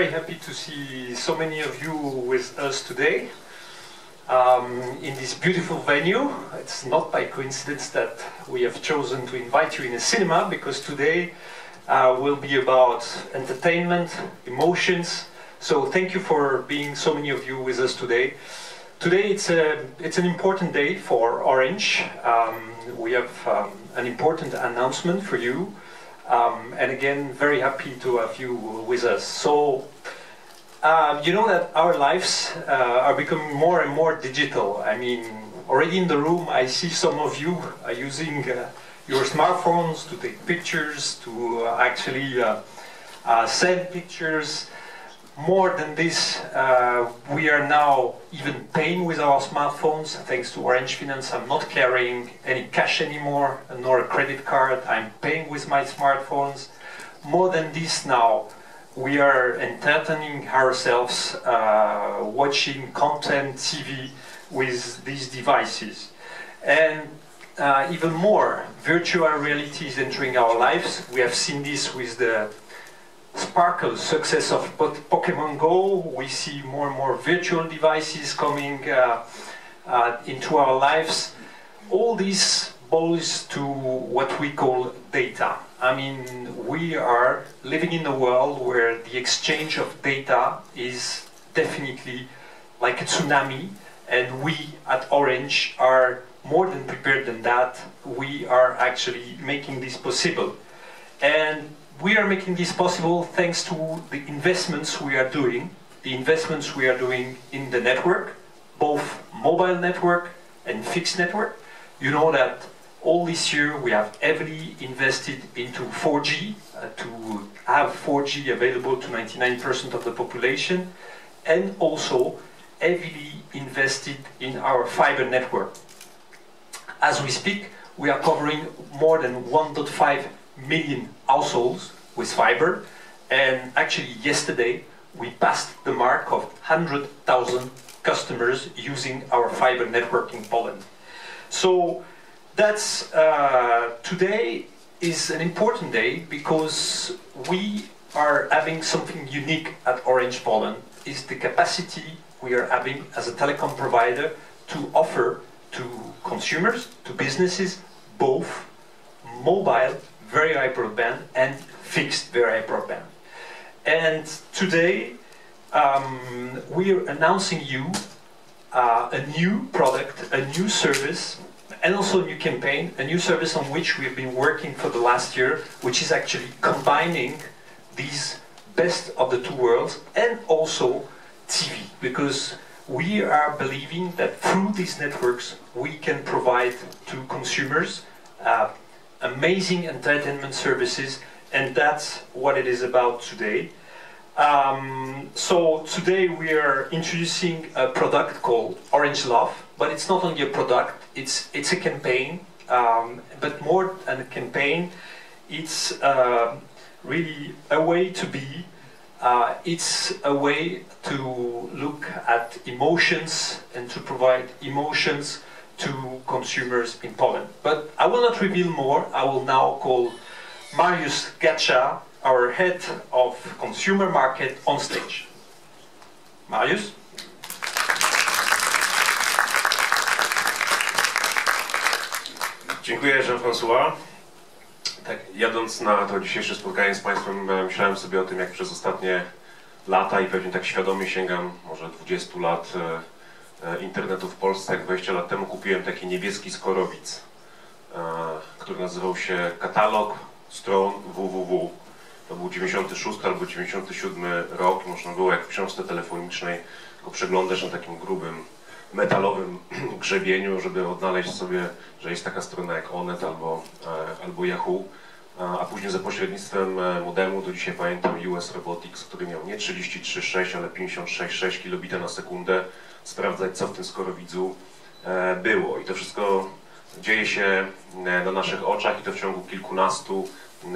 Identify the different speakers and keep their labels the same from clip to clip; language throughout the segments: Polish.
Speaker 1: very happy to see so many of you with us today um, in this beautiful venue. It's not by coincidence that we have chosen to invite you in a cinema because today uh, will be about entertainment, emotions. So thank you for being so many of you with us today. Today it's a it's an important day for Orange. Um, we have um, an important announcement for you, um, and again, very happy to have you with us. So. Uh, you know that our lives uh, are becoming more and more digital. I mean, already in the room, I see some of you are using uh, your smartphones to take pictures, to uh, actually uh, uh, send pictures. More than this, uh, we are now even paying with our smartphones. Thanks to Orange Finance, I'm not carrying any cash anymore, nor a credit card. I'm paying with my smartphones. More than this now, we are entertaining ourselves uh, watching content TV with these devices. And uh, even more, virtual reality is entering our lives. We have seen this with the sparkle success of Pokemon Go. We see more and more virtual devices coming uh, uh, into our lives. All this boils to what we call data. I mean, we are living in a world where the exchange of data is definitely like a tsunami, and we at Orange are more than prepared than that. We are actually making this possible. And we are making this possible thanks to the investments we are doing, the investments we are doing in the network, both mobile network and fixed network. You know that all this year we have heavily invested into 4G uh, to have 4G available to 99% of the population and also heavily invested in our fiber network. As we speak, we are covering more than 1.5 million households with fiber and actually yesterday we passed the mark of 100,000 customers using our fiber network in Poland. So that's uh, today is an important day because we are having something unique at Orange Poland is the capacity we are having as a telecom provider to offer to consumers, to businesses, both mobile, very high broadband, and fixed, very high broadband. And today um, we are announcing you uh, a new product, a new service and also a new campaign, a new service on which we've been working for the last year, which is actually combining these best of the two worlds and also TV, because we are believing that through these networks we can provide to consumers uh, amazing entertainment services, and that's what it is about today. Um, so today we are introducing a product called Orange Love, but it's not only a product; it's it's a campaign. Um, but more than a campaign, it's uh, really a way to be. Uh, it's a way to look at emotions and to provide emotions to consumers in Poland. But I will not reveal more. I will now call Mariusz Gacha, our head of consumer market, on stage. Mariusz?
Speaker 2: Dziękuję Jean-François. Tak, jadąc na to dzisiejsze spotkanie z Państwem, e, myślałem sobie o tym, jak przez ostatnie lata i pewnie tak świadomie sięgam może 20 lat e, internetu w Polsce. Jak 20 lat temu kupiłem taki niebieski skorowic, e, który nazywał się katalog stron www. To był 96 albo 97 rok. Można było jak w książce telefonicznej go przeglądać na takim grubym metalowym grzebieniu, żeby odnaleźć sobie, że jest taka strona jak Onet albo, e, albo Yahoo. A, później za pośrednictwem e, modemu, do dzisiaj pamiętam US Robotics, który miał nie 33,6, ale 56,6 kilobita na sekundę, sprawdzać co w tym skorowidzu e, było. I to wszystko dzieje się e, na naszych oczach i to w ciągu kilkunastu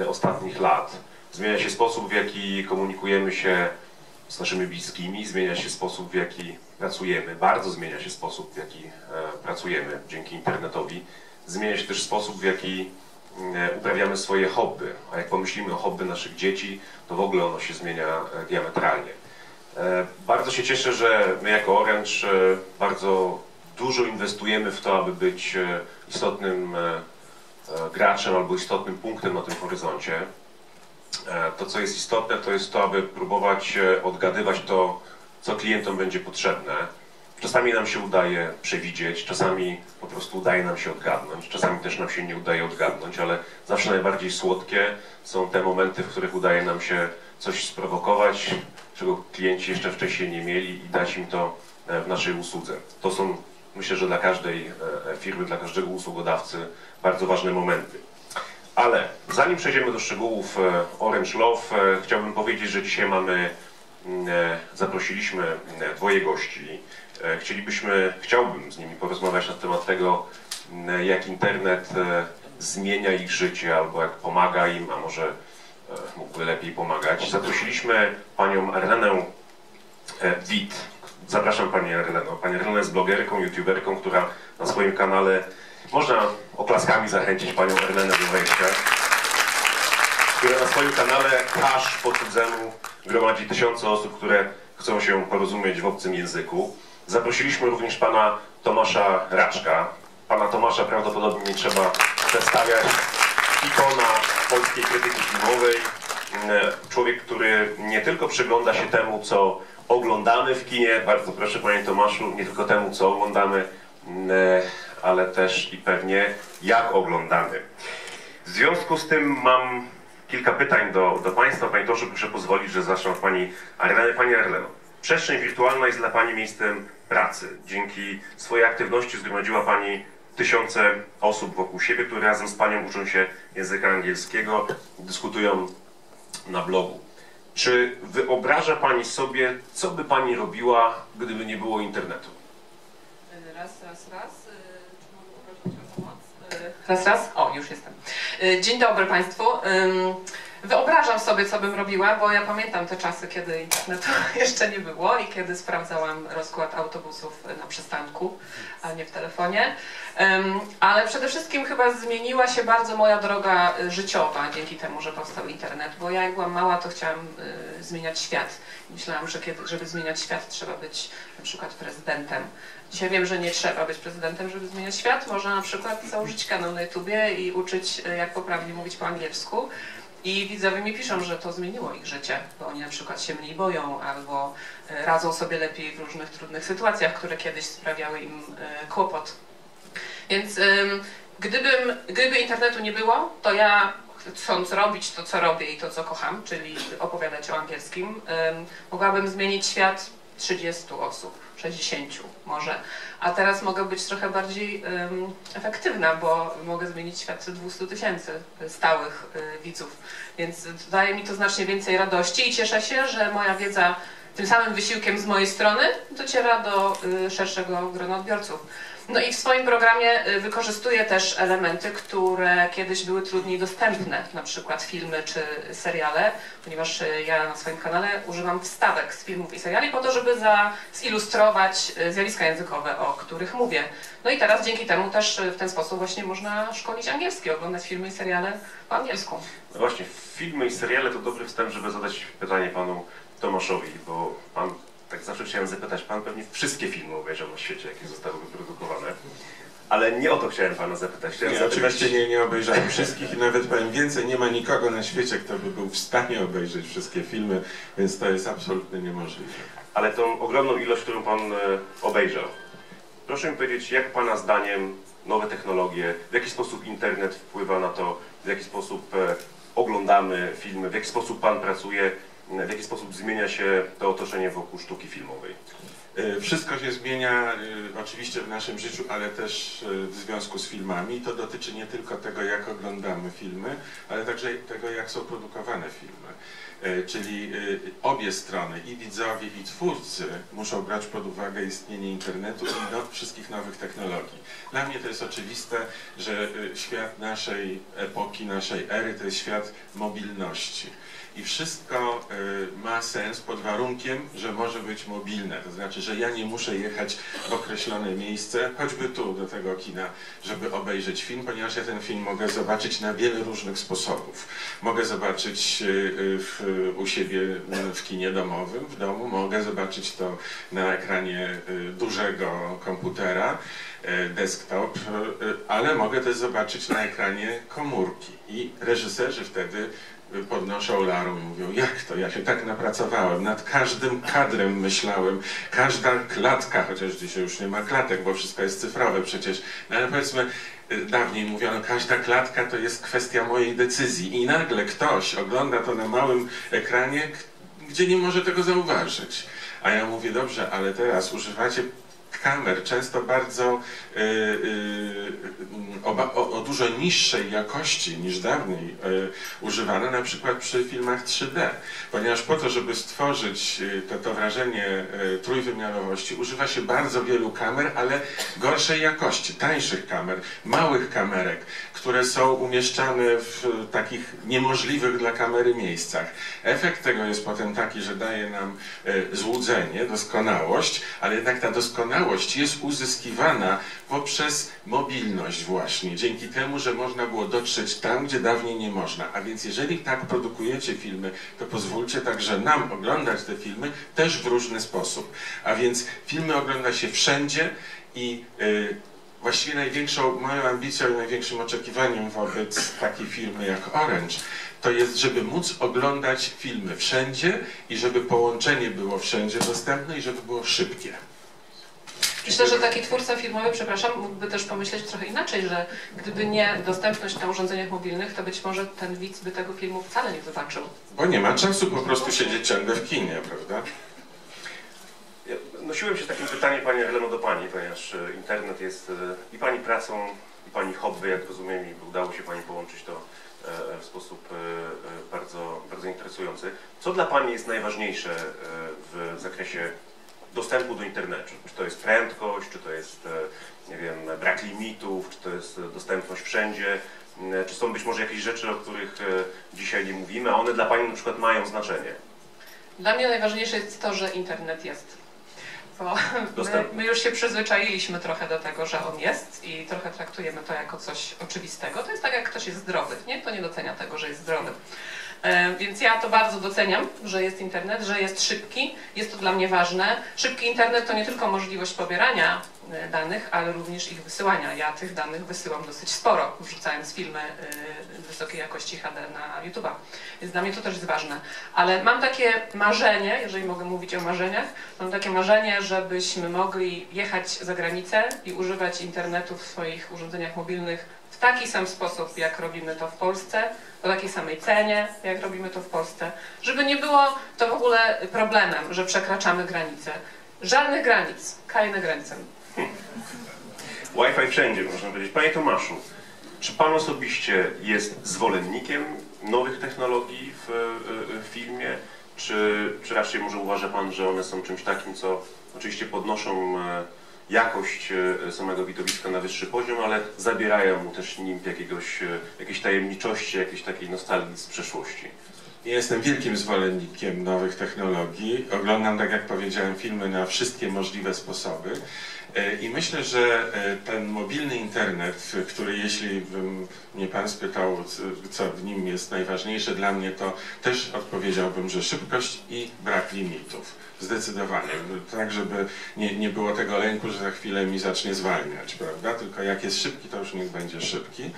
Speaker 2: ostatnich lat. Zmienia się sposób, w jaki komunikujemy się z naszymi bliskimi, zmienia się sposób, w jaki pracujemy. Bardzo zmienia się sposób, w jaki e, pracujemy dzięki internetowi. Zmienia się też sposób, w jaki uprawiamy swoje hobby. A jak pomyślimy o hobby naszych dzieci, to w ogóle ono się zmienia diametralnie. E, się cieszę, że my jako Orange bardzo dużo inwestujemy w to, aby być istotnym graczem albo istotnym punktem na tym horyzoncie. To, co jest istotne, to jest to, aby próbować odgadywać to, co klientom będzie potrzebne Czasami nam się udaje przewidzieć, czasami po prostu udaje nam się odgadnąć, czasami też nam się nie udaje odgadnąć, ale zawsze najbardziej słodkie są te momenty, w których udaje nam się coś sprowokować, czego klienci jeszcze wcześniej nie mieli i dać im to e, w naszej usłudze. To są, myślę, że dla każdej e, firmy, dla każdego usługodawcy bardzo ważne momenty. Ale zanim przejdziemy do szczegółów e, Orange Love, chciałbym powiedzieć, że dzisiaj mamy, mm, zaprosiliśmy dwoje gości. E, chcielibyśmy, chciałbym z nimi porozmawiać na temat tego, jak internet e, zmienia ich życie albo jak pomaga im, a może e, mógłby lepiej pomagać. Zaprosiliśmy panią Arlenę Wit. Zapraszam Pani Arleno. Pani Arlena jest blogerką, youtuberką, która na swoim kanale, można oklaskami zachęcić Panią Arlenę do wejścia, która na swoim kanale Hash po cudzemu gromadzi tysiące osób, które chcą się porozumieć w obcym języku. Zaprosiliśmy również pana Tomasza Raczka. Pana Tomasza prawdopodobnie nie trzeba przedstawiać. Ikona polskiej krytyki filmowej. Mm, człowiek, który nie tylko przygląda się temu, co oglądamy w kinie, bardzo proszę panie Tomaszu, nie tylko temu, co oglądamy, mm, ale też i pewnie jak oglądamy. W związku z tym mam kilka pytań do, do Państwa. Panie Toszu, proszę pozwolić, że zacznę od Pani Arleny. Pani Arleno, przestrzeń wirtualna jest dla Pani miejscem pracy. Dzięki swojej aktywności zgromadziła Pani tysiące osób wokół siebie, które razem z Panią uczą się języka angielskiego, dyskutują na blogu. Czy wyobraża Pani sobie, co by Pani robiła, gdyby nie było internetu?
Speaker 3: Raz, raz, raz. Y, czy mogę poprosić o pomoc? Raz, raz. O, już jestem. Y, dzień dobry Państwu. Wyobrażam sobie, co bym robiła, bo ja pamiętam te czasy, kiedy internetu jeszcze nie było i kiedy sprawdzałam rozkład autobusów na przystanku, a nie w telefonie. Ale przede wszystkim chyba zmieniła się bardzo moja droga życiowa dzięki temu, że powstał internet, bo ja jak byłam mała, to chciałam y, zmieniać świat. Myślałam, że kiedy, żeby zmieniać świat, trzeba być na przykład prezydentem. Dzisiaj wiem, że nie trzeba być prezydentem, żeby zmieniać świat. Można na przykład założyć kanał na YouTubie i uczyć, y, jak poprawnie mówić po angielsku. I widzowie mi piszą, że to zmieniło ich życie, bo oni na przykład się mniej boją albo e, radzą sobie lepiej w różnych trudnych sytuacjach, które kiedyś sprawiały im e, kłopot. Więc gdybym, gdyby internetu nie było, to ja chcąc robić to, co robię i to, co kocham, czyli opowiadać o angielskim, mogłabym zmienić świat 30 osób, 60 może. A teraz mogę być trochę bardziej um, efektywna, bo mogę zmienić świat 200 tysięcy stałych y, widzów. Więc daje mi to znacznie więcej radości i cieszę się, że moja wiedza tym samym wysiłkiem z mojej strony dociera do y, szerszego grona odbiorców. No i w swoim programie y, wykorzystuję też elementy, które kiedyś były trudniej dostępne, na przykład filmy czy seriale, ponieważ y, ja na swoim kanale używam wstawek z filmów i seriali po to, żeby za, zilustrować y, zjawiska językowe, o których mówię. No i teraz dzięki temu też w ten sposób właśnie można szkolić angielski, oglądać filmy i seriale po angielsku.
Speaker 2: No właśnie, filmy i seriale to dobry wstęp, żeby zadać pytanie panu Tomaszowi, bo pan tak zawsze chciałem zapytać, pan pewnie wszystkie filmy obejrzał na świecie, jakie zostały wyprodukowane. Ale nie o to chciałem pana zapytać. Chciałem
Speaker 4: nie,
Speaker 2: zapytać...
Speaker 4: oczywiście nie, nie obejrzałem wszystkich i nawet powiem więcej, nie ma nikogo na świecie, kto by był w stanie obejrzeć wszystkie filmy, więc to jest absolutnie niemożliwe.
Speaker 2: Ale tą ogromną ilość, którą pan e, obejrzał, proszę mi powiedzieć, jak pana zdaniem nowe technologie, w jaki sposób internet wpływa na to, w jaki sposób e, oglądamy filmy, w jaki sposób pan pracuje w jaki sposób zmienia się to otoczenie wokół sztuki filmowej?
Speaker 4: E, wszystko się zmienia e, oczywiście w naszym życiu, ale też e, w związku z filmami. To dotyczy nie tylko tego, jak oglądamy filmy, ale także tego, jak są produkowane filmy. Czyli obie strony, i widzowie, i twórcy muszą brać pod uwagę istnienie internetu i do wszystkich nowych technologii. Dla mnie to jest oczywiste, że świat naszej epoki, naszej ery to jest świat mobilności I wszystko y, ma sens pod warunkiem, że może być mobilne. To znaczy, że ja nie muszę jechać w określone miejsce, choćby tu do tego kina, żeby obejrzeć film, ponieważ ja ten film mogę zobaczyć na wiele różnych sposobów. Mogę zobaczyć y, y, w, u siebie w kinie domowym, w domu, mogę zobaczyć to na ekranie dużego komputera, desktop, ale mogę też zobaczyć na ekranie komórki. I reżyserzy wtedy podnoszą larą i mówią, jak to, ja się tak napracowałem, nad każdym kadrem myślałem, każda klatka, chociaż dzisiaj już nie ma klatek, bo wszystko jest cyfrowe przecież, no ale powiedzmy, dawniej mówiono, każda klatka to jest kwestia mojej decyzji. I nagle ktoś ogląda to na małym ekranie, gdzie nie może tego zauważyć. A ja mówię, dobrze, ale teraz używacie kamer, często bardzo y, y, o, o, o, dużo niższej jakości niż dawniej y, używane, na przykład przy filmach 3D, ponieważ po to, żeby stworzyć to, to wrażenie trójwymiarowości, używa się bardzo wielu kamer, ale gorszej jakości, tańszych kamer, małych kamerek, które są umieszczane w takich niemożliwych dla kamery miejscach. Efekt tego jest potem taki, że daje nam złudzenie, doskonałość, ale jednak ta doskonałość jest uzyskiwana poprzez mobilność właśnie, dzięki temu, że można było dotrzeć tam, gdzie dawniej nie można. A więc jeżeli tak produkujecie filmy, to pozwólcie także nam oglądać te filmy też w różny sposób. A więc filmy ogląda się wszędzie i yy, właściwie największą moją ambicją i największym oczekiwaniem wobec takiej firmy jak Orange to jest, żeby móc oglądać filmy wszędzie i żeby połączenie było wszędzie dostępne i żeby było szybkie.
Speaker 3: Myślę, że taki twórca filmowy, przepraszam, mógłby też pomyśleć trochę inaczej, że gdyby nie dostępność na urządzeniach mobilnych, to być może ten widz by tego filmu wcale nie zobaczył.
Speaker 4: Bo nie ma czasu po prostu siedzieć ciągle w kinie, prawda?
Speaker 2: Ja nosiłem się z takim pytaniem, Pani Eleno, do Pani, ponieważ e, internet jest e, i Pani pracą, i Pani hobby, jak rozumiem, i udało się Pani połączyć to e, w sposób bardzo, bardzo interesujący. Co dla Pani jest najważniejsze w zakresie dostępu do internetu. Czy to jest prędkość, czy to jest, e, nie wiem, brak limitów, czy to jest dostępność wszędzie, e, czy są być może jakieś rzeczy, o których e, dzisiaj nie mówimy, a one dla Pani na przykład mają znaczenie?
Speaker 3: Dla mnie najważniejsze jest to, że internet jest. Bo my, my, już się przyzwyczailiśmy trochę do tego, że on jest i trochę traktujemy to jako coś oczywistego. To jest tak, jak ktoś jest zdrowy. Nie? To nie docenia tego, że jest zdrowy. E, więc ja to bardzo doceniam, że jest internet, że jest szybki, jest to dla mnie ważne. Szybki internet to nie tylko możliwość pobierania e, danych, ale również ich wysyłania. Ja tych danych wysyłam dosyć sporo, wrzucając filmy e, wysokiej jakości HD na YouTube'a. Więc dla mnie to też jest ważne. Ale mam takie marzenie, jeżeli mogę mówić o marzeniach, mam takie marzenie, żebyśmy mogli jechać za granicę i używać internetu w swoich urządzeniach mobilnych w taki sam sposób, jak robimy to w Polsce, o takiej samej cenie, jak robimy to w Polsce, żeby nie było to w ogóle problemem, że przekraczamy granice. Żadnych granic, kajne granicę.
Speaker 2: Wi-Fi wszędzie, można powiedzieć. Panie Tomaszu, czy Pan osobiście jest zwolennikiem nowych technologii w, w filmie, czy, czy raczej może uważa Pan, że one są czymś takim, co oczywiście podnoszą e, jakość e, samego widowiska na wyższy poziom, ale zabierają mu też nim jakiegoś, e, jakiejś tajemniczości, jakiejś takiej nostalgii z przeszłości.
Speaker 4: Jestem wielkim zwolennikiem nowych technologii. Oglądam, tak jak powiedziałem, filmy na wszystkie możliwe sposoby. E, I myślę, że ten mobilny internet, który jeśli bym mnie Pan spytał, co w nim jest najważniejsze dla mnie, to też odpowiedziałbym, że szybkość i brak limitów. Zdecydowanie. Tak, żeby nie, nie było tego lęku, że za chwilę mi zacznie zwalniać, prawda? Tylko jak jest szybki, to już niech będzie szybki.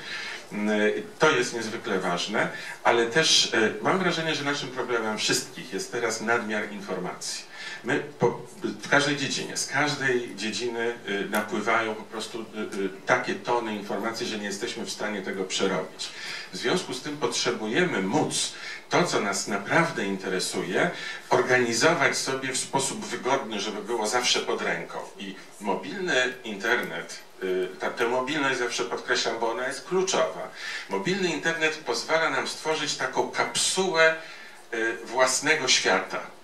Speaker 4: To jest niezwykle ważne, ale też e, mam wrażenie, że naszym problemem wszystkich jest teraz nadmiar informacji. My po, w każdej dziedzinie, z każdej dziedziny y, napływają po prostu y, y, takie tony informacji, że nie jesteśmy w stanie tego przerobić. W związku z tym potrzebujemy móc to, co nas naprawdę interesuje, organizować sobie w sposób wygodny, żeby było zawsze pod ręką. I mobilny internet, ta, tę mobilność zawsze podkreślam, bo ona jest kluczowa. Mobilny internet pozwala nam stworzyć taką kapsułę własnego świata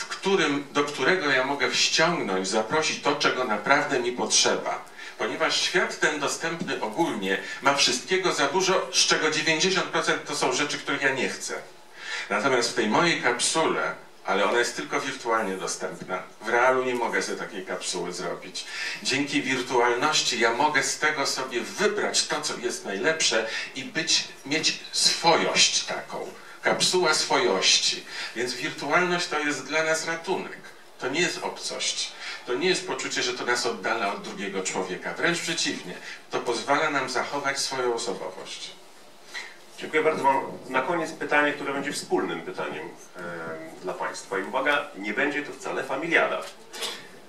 Speaker 4: w którym, do którego ja mogę wściągnąć, zaprosić to, czego naprawdę mi potrzeba. Ponieważ świat ten dostępny ogólnie ma wszystkiego za dużo, z czego 90% to są rzeczy, których ja nie chcę. Natomiast w tej mojej kapsule, ale ona jest tylko wirtualnie dostępna, w realu nie mogę sobie takiej kapsuły zrobić. Dzięki wirtualności ja mogę z tego sobie wybrać to, co jest najlepsze i być, mieć swojość taką. Kapsuła swojości. Więc wirtualność to jest dla nas ratunek. To nie jest obcość. To nie jest poczucie, że to nas oddala od drugiego człowieka. Wręcz przeciwnie. To pozwala nam zachować swoją osobowość.
Speaker 2: Dziękuję bardzo. Mam na koniec pytanie, które będzie wspólnym pytaniem e, dla Państwa. I uwaga, nie będzie to wcale familiada.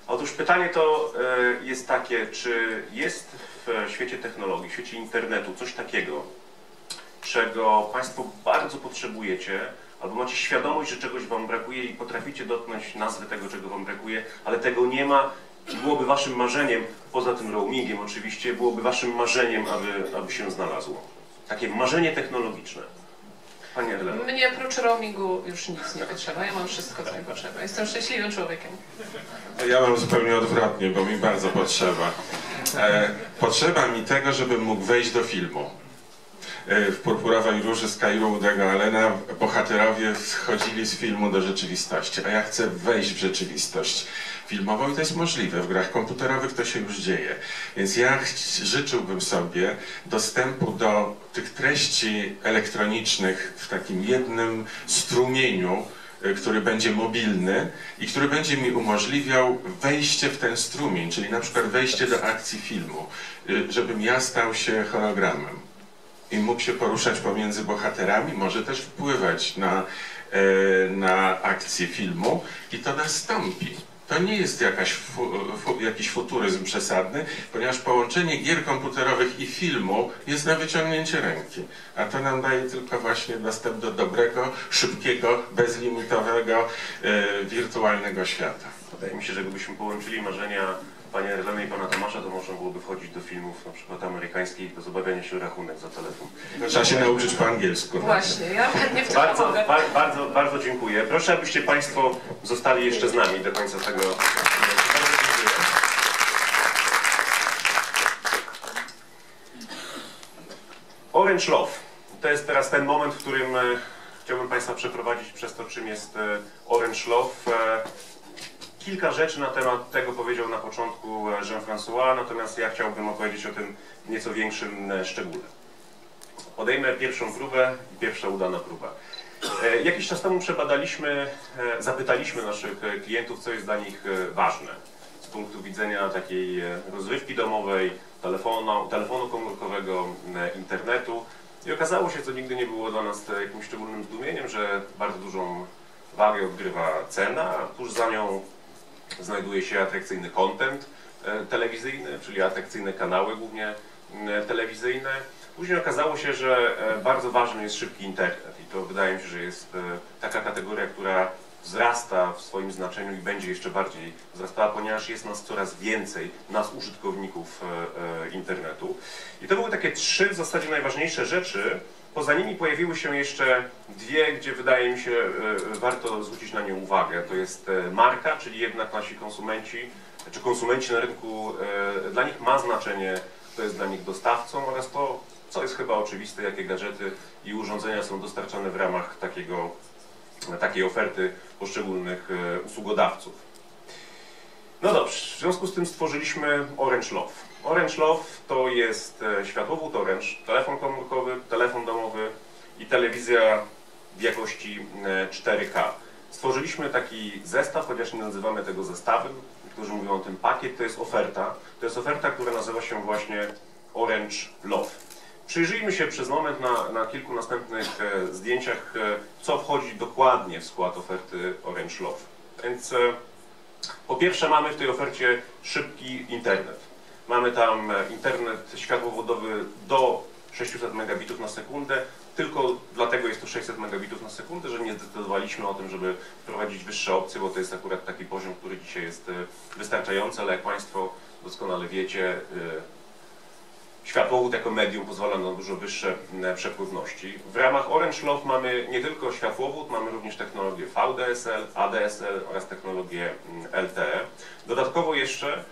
Speaker 2: Otóż pytanie to e, jest takie, czy jest w świecie technologii, w świecie internetu coś takiego, czego Państwo bardzo potrzebujecie, albo macie świadomość, że czegoś Wam brakuje i potraficie dotknąć nazwy tego, czego Wam brakuje, ale tego nie ma i byłoby Waszym marzeniem, poza tym roamingiem oczywiście, byłoby Waszym marzeniem, aby, aby się znalazło. Takie marzenie technologiczne. Panie Erlen.
Speaker 3: Mnie oprócz roamingu już nic nie potrzeba, ja mam wszystko, co mi potrzeba. Jestem szczęśliwym człowiekiem.
Speaker 4: Ja mam zupełnie odwrotnie, bo mi bardzo potrzeba. E, potrzeba mi tego, żebym mógł wejść do filmu. E, w Purpurowej Róży Skyru Udego Allena bohaterowie schodzili z filmu do rzeczywistości, a ja chcę wejść w rzeczywistość filmową i to jest możliwe. W grach komputerowych to się już dzieje. Więc ja życzyłbym sobie dostępu do tych treści elektronicznych w takim jednym strumieniu, y, który będzie mobilny i który będzie mi umożliwiał wejście w ten strumień, czyli na przykład wejście do akcji filmu, y, żebym ja stał się hologramem i mógł się poruszać pomiędzy bohaterami, może też wpływać na, y, na akcję filmu i to nastąpi. To nie jest jakaś fu, fu, jakiś futuryzm przesadny, ponieważ połączenie gier komputerowych i filmu jest na wyciągnięcie ręki. A to nam daje tylko właśnie dostęp do dobrego, szybkiego, bezlimitowego, e, wirtualnego świata.
Speaker 2: Wydaje mi się, że gdybyśmy połączyli marzenia Pani Erleny i Pana Tomasza, to można byłoby wchodzić do filmów na przykład amerykańskich bez obawiania się rachunek za telefon.
Speaker 4: Trzeba się nauczyć po angielsku.
Speaker 3: Właśnie, ja chętnie w to
Speaker 2: Bardzo,
Speaker 3: pomogę.
Speaker 2: ba, bardzo, bardzo dziękuję. Proszę, abyście Państwo zostali jeszcze z nami do końca tego. Orange Love. To jest teraz ten moment, w którym e, chciałbym Państwa przeprowadzić przez to, czym jest e, Orange Love. Kilka rzeczy na temat tego powiedział na początku e, Jean-François, natomiast ja chciałbym opowiedzieć o tym nieco większym e, szczególe. Podejmę pierwszą próbę i pierwsza udana próba. E, Jakiś czas temu przebadaliśmy, zapytaliśmy naszych klientów, co jest dla nich ważne z punktu widzenia takiej rozrywki domowej, telefonu, telefonu komórkowego, internetu. I okazało się, co nigdy nie było dla nas jakimś szczególnym zdumieniem, że bardzo dużą wagę odgrywa cena, a tuż za nią znajduje się atrakcyjny content e, telewizyjny, czyli atrakcyjne kanały głównie telewizyjne. Później okazało się, że e, bardzo ważny jest szybki internet i to wydaje mi się, że jest e, taka kategoria, która wzrasta w swoim znaczeniu i będzie jeszcze bardziej wzrastała, ponieważ jest nas coraz więcej, nas użytkowników internetu. I to były takie trzy w zasadzie najważniejsze rzeczy. Poza nimi pojawiły się jeszcze dwie, gdzie wydaje mi się e, warto zwrócić na nie uwagę. To jest e, marka, czyli jednak nasi konsumenci, czy konsumenci na rynku, e, dla nich ma znaczenie, kto jest dla nich dostawcą oraz to, co jest chyba oczywiste, jakie gadżety i urządzenia są dostarczane w ramach takiego, takiej oferty poszczególnych e, usługodawców. No dobrze, w związku z tym stworzyliśmy Orange Love. Orange Love to jest e, światłowód Orange, telefon komórkowy, telefon domowy i telewizja w jakości e, 4K. Stworzyliśmy taki zestaw, chociaż nie nazywamy tego zestawem, niektórzy mówią o tym pakiet, to jest oferta. To jest oferta, która nazywa się właśnie Orange Love. Przyjrzyjmy się przez moment na, na kilku następnych e, zdjęciach, e, co wchodzi dokładnie w skład oferty Orange Love. Więc e, po pierwsze mamy w tej ofercie szybki internet. Mamy tam e, internet światłowodowy do 600 megabitów na sekundę. Tylko dlatego jest to 600 megabitów na sekundę, że nie zdecydowaliśmy o tym, żeby wprowadzić wyższe opcje, bo to jest akurat taki poziom, który dzisiaj jest e, wystarczający, ale jak Państwo doskonale wiecie, e, Światłowód jako medium pozwala na dużo wyższe przepływności. W ramach Orange Love mamy nie tylko światłowód, mamy również technologię VDSL, ADSL oraz technologię m, LTE. Dodatkowo jeszcze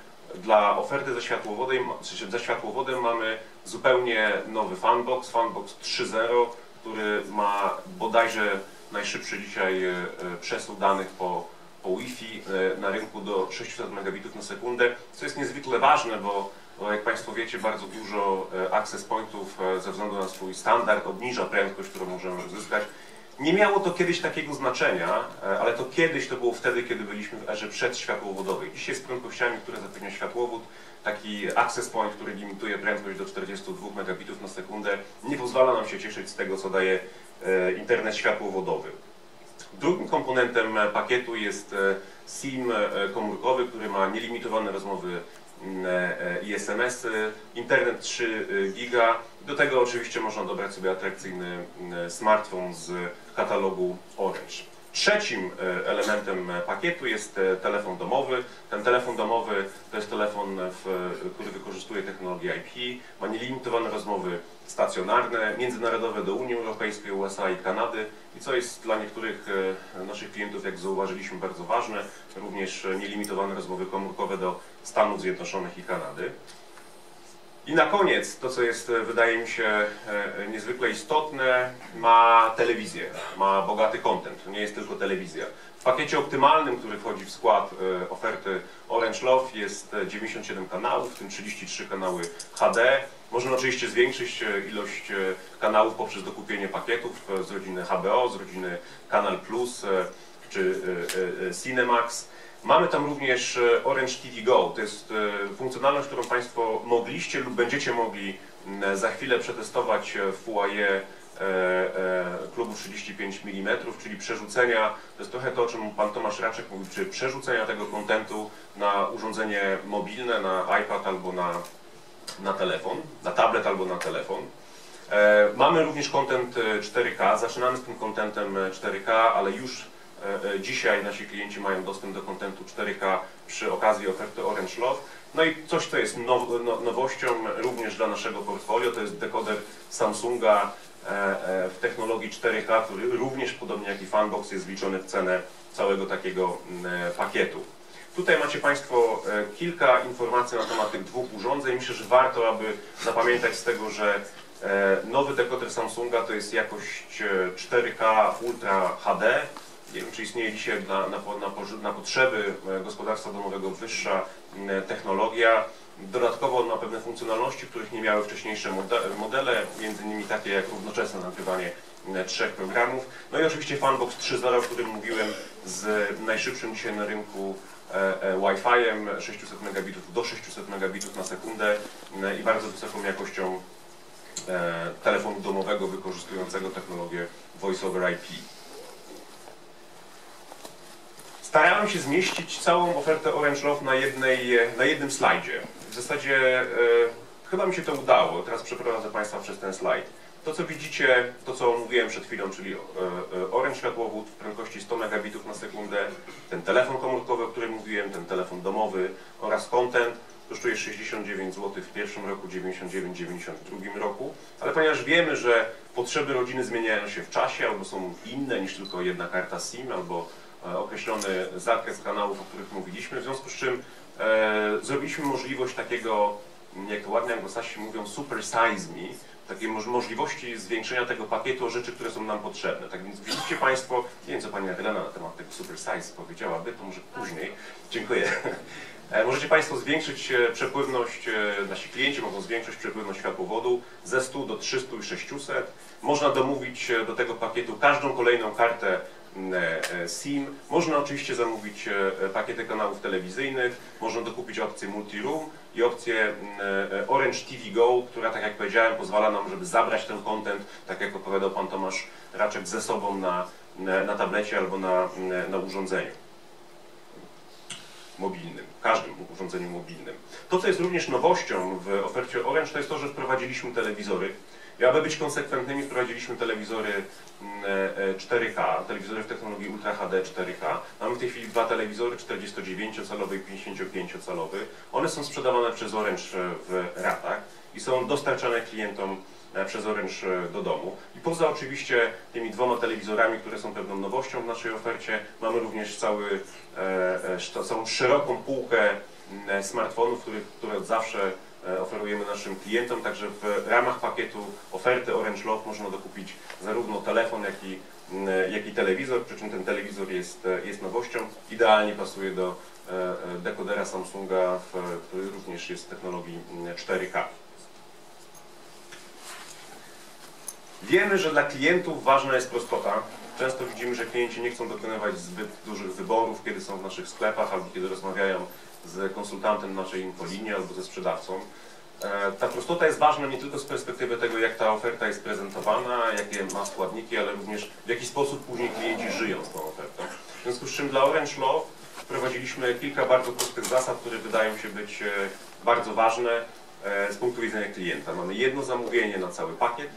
Speaker 2: dla oferty ze światłowodem, ze światłowodem mamy zupełnie nowy fanbox, fanbox 3.0, który ma bodajże najszybszy dzisiaj e, przesył danych po, po Wi-Fi e, na rynku do 600 megabitów na sekundę, co jest niezwykle ważne, bo, jak Państwo wiecie, bardzo dużo e, access pointów ze względu na swój standard obniża prędkość, którą możemy uzyskać. Nie miało to kiedyś takiego znaczenia, e, ale to kiedyś to było wtedy, kiedy byliśmy w erze przedświatłowodowej. Dzisiaj z prędkościami, które zapewnia światłowód, taki access point, który limituje prędkość do 42 megabitów na sekundę, nie pozwala nam się cieszyć z tego, co daje e, internet światłowodowy. Drugim komponentem pakietu jest e, SIM komórkowy, który ma nielimitowane rozmowy i SMS-y, internet 3 giga. Do tego oczywiście można dobrać sobie atrakcyjny mm, smartfon z katalogu Orange. Trzecim e, elementem e, pakietu jest e, telefon domowy. Ten telefon domowy to jest telefon, w, który wykorzystuje technologię IP, ma nielimitowane rozmowy stacjonarne, międzynarodowe do Unii Europejskiej, USA i Kanady i co jest dla niektórych e, naszych klientów, jak zauważyliśmy, bardzo ważne, również e, nielimitowane rozmowy komórkowe do Stanów Zjednoczonych i Kanady. I na koniec, to co jest, e, wydaje mi się, e, niezwykle istotne, ma telewizję, ma bogaty content, to nie jest tylko telewizja. W pakiecie optymalnym, który wchodzi w skład e, oferty Orange Love jest e, 97 kanałów, w tym 33 kanały HD. Można oczywiście zwiększyć ilość kanałów poprzez dokupienie pakietów z rodziny HBO, z rodziny Kanal Plus czy Cinemax. Mamy tam również e, Orange TV Go. To jest e, funkcjonalność, którą Państwo mogliście lub będziecie mogli za chwilę przetestować w foyer e, klubu 35 mm, czyli przerzucenia, to jest trochę to, o czym Pan Tomasz Raczek mówił, czy przerzucenia tego kontentu na urządzenie mobilne, na iPad albo na, na telefon, na tablet albo na telefon. Mamy również content e, 4K, zaczynamy z tym contentem e, 4K, ale już dzisiaj nasi klienci mają dostęp do kontentu 4K przy okazji oferty Orange Love. No i coś, co jest no, nowością również dla naszego portfolio, to jest dekoder Samsunga e, e, w technologii 4K, który również podobnie jak i Funbox jest wliczony w cenę całego takiego mm, e, pakietu. Tutaj macie Państwo e, kilka informacji na temat tych dwóch urządzeń. Myślę, że warto, aby zapamiętać z tego, że e, nowy dekoder Samsunga to jest jakość e, 4K Ultra HD. Nie wiem, czy istnieje dzisiaj na, na, na, na potrzeby e, gospodarstwa domowego wyższa m, technologia. Dodatkowo on ma pewne funkcjonalności, których nie miały wcześniejsze mode- modele, między innymi takie jak równoczesne nagrywanie trzech programów. No i oczywiście Funbox 3.0, o którym mówiłem, z najszybszym dzisiaj na rynku e, e, Wi-Fi-em 600 megabitów do 600 megabitów na sekundę i bardzo wysoką jakością telefonu domowego wykorzystującego technologię Voice over IP. Starałem się zmieścić całą ofertę Orange Love na, jednej, na jednym slajdzie. W zasadzie e, chyba mi się to udało. Teraz przeprowadzę Państwa przez ten slajd. To co widzicie, to co mówiłem przed chwilą, czyli e, e, Orange światłowód w prędkości 100 megabitów na sekundę, ten telefon komórkowy, o którym mówiłem, ten telefon domowy oraz content kosztuje 69 zł w pierwszym roku, 99,90 w drugim roku, ale ponieważ wiemy, że potrzeby rodziny zmieniają się w czasie albo są inne niż tylko jedna karta SIM albo e, określony zakres kanałów, o których mówiliśmy, w związku z czym e, zrobiliśmy możliwość takiego, jak to ładnie anglosasi mówią, super size me, takiej moż- możliwości zwiększenia tego pakietu o rzeczy, które są nam potrzebne. Tak więc widzicie Państwo, nie wiem co Pani Helena na temat tego super size powiedziałaby, to może później. Dziękuję. E, Możecie Państwo zwiększyć e, przepływność, e, nasi klienci mogą zwiększyć przepływność światłowodu ze 100 do 300 i 600. Można domówić e, do tego pakietu każdą kolejną kartę e, SIM. Można oczywiście zamówić e, pakiety kanałów telewizyjnych, można dokupić opcję multi-room i opcję m, e, Orange TV Go, która tak jak powiedziałem pozwala nam, żeby zabrać ten content, tak jak opowiadał Pan Tomasz Raczek, ze sobą na, na tablecie albo na, na urządzeniu mobilnym, każdym urządzeniu mobilnym. To, co jest również nowością w ofercie Orange, to jest to, że wprowadziliśmy telewizory. I aby być konsekwentnymi, wprowadziliśmy telewizory mm, e, 4K, telewizory w technologii Ultra HD 4K. Mamy w tej chwili dwa telewizory, 49-calowy i 55-calowy. One są sprzedawane przez Orange e, w ratach i są dostarczane klientom e, przez Orange e, do domu. I poza oczywiście tymi dwoma telewizorami, które są pewną nowością w naszej ofercie, mamy również cały, e, e, całą szeroką półkę smartfonów, których, które od zawsze e, oferujemy naszym klientom, także w ramach pakietu oferty Orange Love można dokupić zarówno telefon, jak i, jak i telewizor, przy czym ten telewizor jest, e, jest nowością, idealnie pasuje do e, e, dekodera Samsunga, który również jest w technologii mm, 4K. Wiemy, że dla klientów ważna jest prostota. Często widzimy, że klienci nie chcą dokonywać zbyt dużych wyborów, kiedy są w naszych sklepach albo kiedy rozmawiają z konsultantem naszej infolinii albo ze sprzedawcą. E, Ta prostota jest ważna nie tylko z perspektywy tego, jak ta oferta jest prezentowana, jakie ma składniki, ale również w jaki sposób później klienci żyją z tą ofertą. W związku z czym dla Orange Love wprowadziliśmy kilka bardzo prostych zasad, które wydają się być e, bardzo ważne e, z punktu widzenia klienta. Mamy jedno zamówienie na cały pakiet,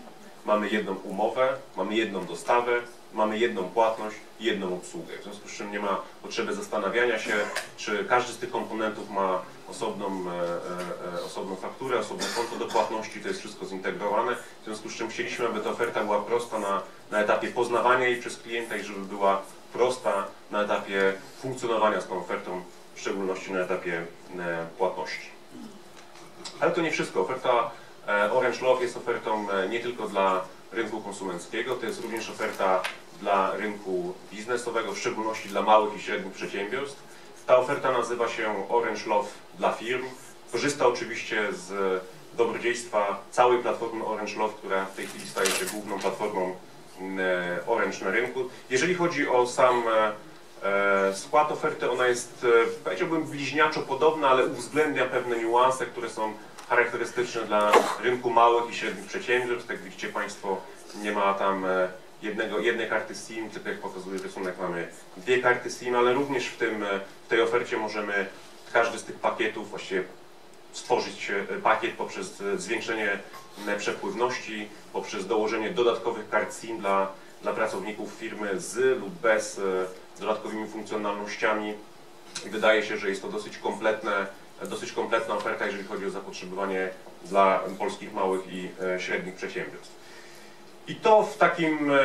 Speaker 2: mamy jedną umowę, mamy jedną dostawę, mamy jedną płatność i jedną obsługę. W związku z czym nie ma potrzeby zastanawiania się, czy każdy z tych komponentów ma osobną, e, e, e, osobną fakturę, osobne konto do płatności, to jest wszystko zintegrowane. W związku z czym chcieliśmy, aby ta oferta była prosta na, na etapie poznawania jej przez klienta i żeby była prosta na etapie funkcjonowania z tą ofertą, w szczególności na etapie e, płatności. Ale to nie wszystko. Oferta Orange Love jest ofertą e, nie tylko dla rynku konsumenckiego, to jest również oferta dla rynku biznesowego, w szczególności dla małych i średnich przedsiębiorstw. Ta oferta nazywa się Orange Love dla firm. Korzysta oczywiście z dobrodziejstwa całej platformy Orange Love, która w tej chwili staje się główną platformą mm, e, Orange na rynku. Jeżeli chodzi o sam e, e, skład oferty, ona jest, e, powiedziałbym, bliźniaczo podobna, ale uwzględnia pewne niuanse, które są charakterystyczne dla rynku małych i średnich przedsiębiorstw. Jak widzicie Państwo, nie ma tam e, jednego, jednej karty SIM, tylko jak pokazuje rysunek mamy dwie karty SIM, ale również w, tym, e, w tej ofercie możemy każdy z tych pakietów właściwie stworzyć e, pakiet poprzez zwiększenie przepływności, poprzez dołożenie dodatkowych kart SIM dla, dla pracowników firmy z lub bez dodatkowymi funkcjonalnościami. Wydaje się, że jest to dosyć kompletne, dosyć kompletna oferta, jeżeli chodzi o zapotrzebowanie dla polskich małych i e, średnich przedsiębiorstw. I to w takim e,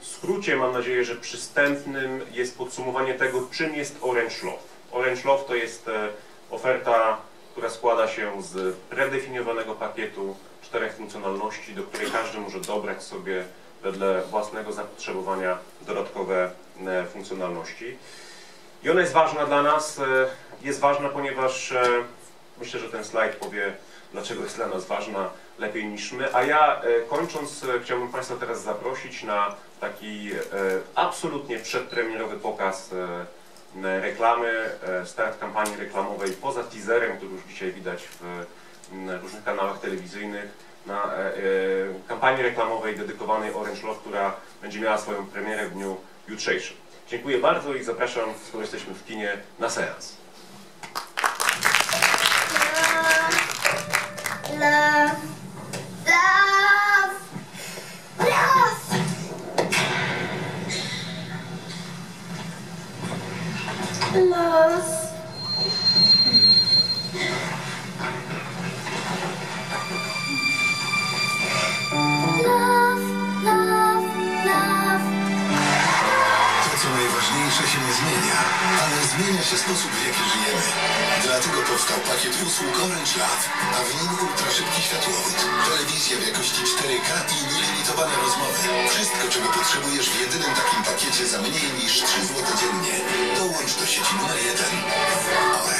Speaker 2: skrócie, mam nadzieję, że przystępnym jest podsumowanie tego, czym jest Orange Love. Orange Love to jest e, oferta, która składa się z predefiniowanego pakietu czterech funkcjonalności, do której każdy może dobrać sobie wedle własnego zapotrzebowania dodatkowe funkcjonalności. I ona jest ważna dla nas. Jest ważna, ponieważ e, myślę, że ten slajd powie, dlaczego jest dla nas ważna lepiej niż my. A ja e, kończąc, e, chciałbym Państwa teraz zaprosić na taki absolutnie przedpremierowy pokaz reklamy, start kampanii reklamowej poza teaserem, który już dzisiaj widać w różnych kanałach telewizyjnych, na kampanii reklamowej dedykowanej Orange Love, która będzie miała swoją premierę w dniu jutrzejszym. Dziękuję bardzo i zapraszam, skoro jesteśmy w kinie, na seans.
Speaker 5: Love, love. Love.
Speaker 6: Zmienia się sposób, w jaki żyjemy. Dlatego powstał pakiet usług Orange Love, a w nim ultraszybki światłowód, telewizja w jakości 4K i nielimitowane rozmowy. Wszystko, czego potrzebujesz w jedynym takim pakiecie za mniej niż 3 zł dziennie. Dołącz do sieci numer 1. Orange.